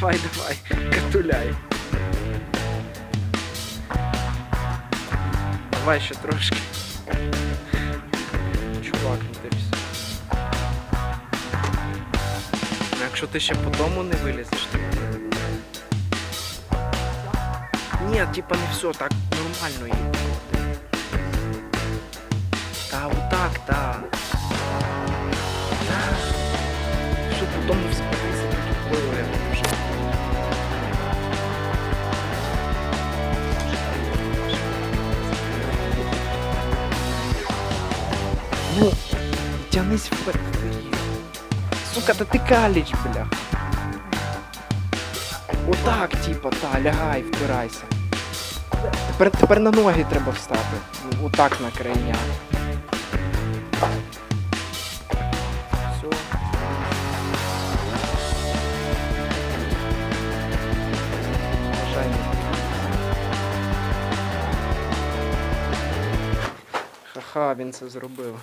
Давай, давай, катуляй. Давай ще трошки. Чувак, ну ти все. Ну, якщо ти ще по тому не вилізеш, то. Ні, типа не все, так нормально їде. Та отак, та. Все, по тому вспитися, Ну, тянись вперед. Сука, да ти каліч, бля. Отак, типа, та, лягай, впирайся. Тепер, тепер на ноги треба встати. Отак на крайня. Ха-ха, він це зробив.